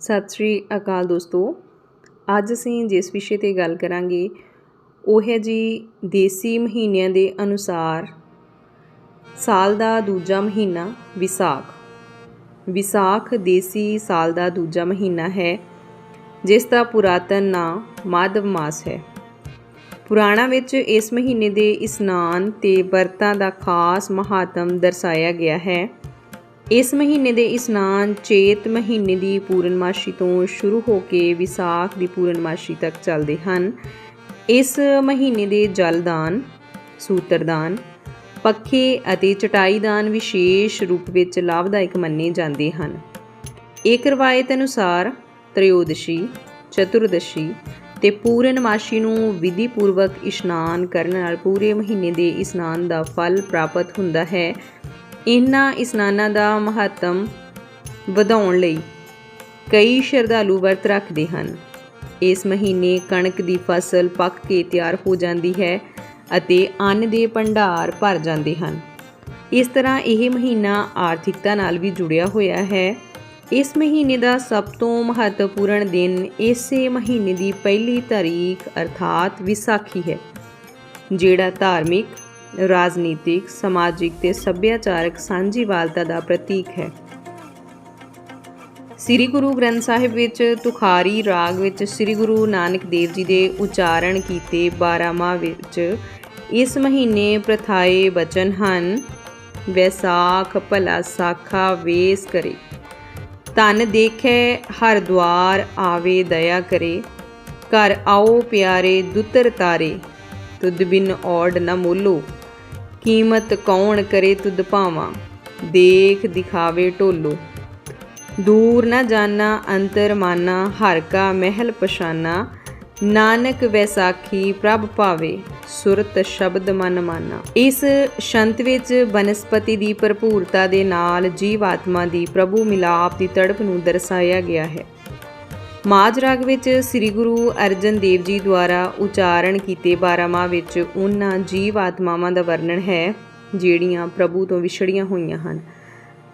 ਸਤਿ ਸ਼੍ਰੀ ਅਕਾਲ ਦੋਸਤੋ। ਅੱਜ ਅਸੀਂ ਜਿਸ ਵਿਸ਼ੇ ਤੇ ਗੱਲ ਕਰਾਂਗੇ, ਉਹ ਹੈ ਜੀ ਦੇਸੀ ਮਹੀਨਿਆਂ ਦੇ ਅਨੁਸਾਰ ਸਾਲ ਦਾ ਦੂਜਾ ਮਹੀਨਾ ਵਿਸਾਖ। ਵਿਸਾਖ ਦੇਸੀ ਸਾਲ ਦਾ ਦੂਜਾ ਮਹੀਨਾ ਹੈ, ਜਿਸ ਦਾ ਪੁਰਾਤਨ ਨਾਂ ਮਾਧਵ ਮਾਸ ਹੈ। ਪੁਰਾਣਾ ਵਿੱਚ ਇਸ ਮਹੀਨੇ ਦੇ ਇਸ਼ਨਾਨ ਤੇ ਵਰਤਾਂ ਦਾ ਖਾਸ ਮਹਾਤਮ ਦਰਸਾਇਆ ਗਿਆ ਹੈ। ਇਸ ਮਹੀਨੇ ਦੇ ਇਸ਼ਨਾਨ ਚੇਤ ਮਹੀਨੇ ਦੀ ਪੂਰਨਮਾਸ਼ੀ ਤੋਂ ਸ਼ੁਰੂ ਹੋ ਕੇ ਵਿਸਾਖ ਦੀ ਪੂਰਨਮਾਸ਼ੀ ਤੱਕ ਚੱਲਦੇ ਹਨ। ਇਸ ਮਹੀਨੇ ਦੇ ਜਲਦਾਨ, ਸੂਤਰਦਾਨ, ਪੱਖੇ ਅਤੇ ਚਟਾਈਦਾਨ ਵਿਸ਼ੇਸ਼ ਰੂਪ ਵਿੱਚ ਲਾਭਦਾਇਕ ਮੰਨੇ ਜਾਂਦੇ ਹਨ। ਇੱਕ ਰਵਾਇਤ ਅਨੁਸਾਰ ਤ੍ਰਿਯੋਦਸ਼ੀ, ਚਤੁਰਦਸ਼ੀ ਤੇ ਪੂਰਨਮਾਸ਼ੀ ਨੂੰ ਵਿਧੀ ਪੂਰਵਕ ਇਸ਼ਨਾਨ ਕਰਨ ਨਾਲ ਪੂਰੇ ਮਹੀਨੇ ਦੇ ਇਸ਼ਨਾਨ ਦਾ ਫਲ ਪ੍ਰਾਪਤ ਹੁੰਦਾ ਹੈ। ਇਹਨਾਂ ਇਸ਼ਨਾਨਾਂ ਦਾ ਮਹੱਤਵ ਵਧਾਉਣ ਲਈ ਕਈ ਸ਼ਰਧਾਲੂ ਵਰਤ ਰੱਖਦੇ ਹਨ। ਇਸ ਮਹੀਨੇ ਕਣਕ ਦੀ ਫਸਲ ਪੱਕ ਕੇ ਤਿਆਰ ਹੋ ਜਾਂਦੀ ਹੈ ਅਤੇ ਅੰਨ ਦੇ ਭੰਡਾਰ ਭਰ ਜਾਂਦੇ ਹਨ। ਇਸ ਤਰ੍ਹਾਂ ਇਹ ਮਹੀਨਾ ਆਰਥਿਕਤਾ ਨਾਲ ਵੀ ਜੁੜਿਆ ਹੋਇਆ ਹੈ। ਇਸ ਮਹੀਨੇ ਦਾ ਸਭ ਤੋਂ ਮਹੱਤਵਪੂਰਨ ਦਿਨ ਇਸੇ ਮਹੀਨੇ ਦੀ ਪਹਿਲੀ ਤਾਰੀਖ ਅਰਥਾਤ ਵਿਸਾਖੀ ਹੈ, ਜਿਹੜਾ ਧਾਰਮਿਕ ਰਾਜਨੀਤਿਕ, ਸਮਾਜਿਕ ਤੇ ਸੱਭਿਆਚਾਰਕ ਸਾਂਝੀਵਾਲਤਾ ਦਾ ਪ੍ਰਤੀਕ ਹੈ। ਸ੍ਰੀ ਗੁਰੂ ਗ੍ਰੰਥ ਸਾਹਿਬ ਵਿੱਚ ਤੁਖਾਰੀ ਰਾਗ ਵਿੱਚ ਸ੍ਰੀ ਗੁਰੂ ਨਾਨਕ ਦੇਵ ਜੀ ਦੇ ਉਚਾਰਨ ਕੀਤੇ 12 ਵਿੱਚ ਇਸ ਮਹੀਨੇ ਪ੍ਰਥਾਏ ਬਚਨ ਹਨ ਵੈਸਾਖ ਭਲਾ ਸਾਖਾ ਵੇਸ ਕਰੇ। ਤਨ ਦੇਖੇ, ਹਰ ਦਵਾਰ ਆਵੇ ਦਇਆ ਕਰੇ। ਘਰ ਆਓ ਪਿਆਰੇ, ਦੁਤਰ ਤਾਰੇ। ਤੁਧ ਬਿਨ ਔੜ ਨ ਮੋਲੋ। ਕੀਮਤ ਕੌਣ ਕਰੇ ਤੁਧ ਭਾਵਾਂ? ਦੇਖ ਦਿਖਾਵੇ ਢੋਲੋ। ਦੂਰ ਨਾ ਜਾਣਾ ਅੰਤਰ ਮਾਨਾ, ਹਰ ਕਾ ਮਹਿਲ ਪਛਾਨਾ। ਨਾਨਕ ਵੈਸਾਖੀ ਪ੍ਰਭ ਭਾਵੇ, ਸੁਰਤ ਸ਼ਬਦ ਮਨ ਮਾਨਾ। ਇਸ ਸ਼ੰਤ ਵਿੱਚ ਬਨਸਪਤੀ ਦੀ ਭਰਪੂਰਤਾ ਦੇ ਨਾਲ ਜੀਵ ਆਤਮਾ ਦੀ ਪ੍ਰਭੂ ਮਿਲਾਪ ਦੀ ਤੜਪ ਨੂੰ ਦਰਸਾਇਆ ਗਿਆ ਹੈ। ਮਾਝ ਰਾਗ ਵਿੱਚ ਸ੍ਰੀ ਗੁਰੂ ਅਰਜਨ ਦੇਵ ਜੀ ਦੁਆਰਾ ਉਚਾਰਨ ਕੀਤੇ 12 ਵਿੱਚ ਉਹਨਾਂ ਜੀਵ ਆਤਮਾਵਾਂ ਦਾ ਵਰਣਨ ਹੈ, ਜਿਹੜੀਆਂ ਪ੍ਰਭੂ ਤੋਂ ਵਿਛੜੀਆਂ ਹੋਈਆਂ ਹਨ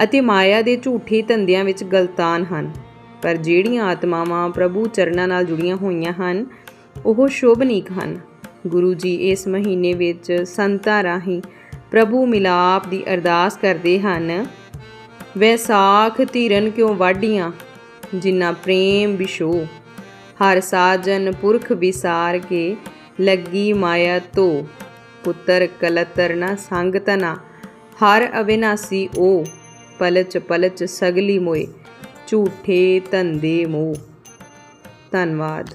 ਅਤੇ ਮਾਇਆ ਦੇ ਝੂਠੇ ਧੰਦਿਆਂ ਵਿੱਚ ਗਲਤਾਨ ਹਨ। ਪਰ ਜਿਹੜੀਆਂ ਆਤਮਾਵਾਂ ਪ੍ਰਭੂ ਚਰਨਾਂ ਨਾਲ ਜੁੜੀਆਂ ਹੋਈਆਂ ਹਨ, ਉਹ ਸ਼ੋਭਨੀਕ ਹਨ। ਗੁਰੂ ਜੀ ਇਸ ਮਹੀਨੇ ਵਿੱਚ ਸੰਤਾਂ ਰਾਹੀਂ ਪ੍ਰਭੂ ਮਿਲਾਪ ਦੀ ਅਰਦਾਸ ਕਰਦੇ ਹਨ, ਵੈਸਾਖ ਧੀਰਨ ਕਿਉਂ ਵਾਢੀਆਂ? ਜਿਨ੍ਹਾਂ ਪ੍ਰੇਮ ਵਿਸ਼ੋ ਹਰ ਸਾਜਨ ਪੁਰਖ ਵਿਸਾਰ ਕੇ ਲੱਗੀ ਮਾਇਆ ਤੋ ਪੁੱਤਰ ਕਲਤਰ ਨਾ ਸੰਗ ਤਨਾ ਹਰ ਅਵਿਨਾਸੀ ਓ। ਪਲਚ ਪਲਚ ਸਗਲੀ ਮੋਏ, ਝੂਠੇ ਧੰਦੇ ਮੋਹ। ਧੰਨਵਾਦ।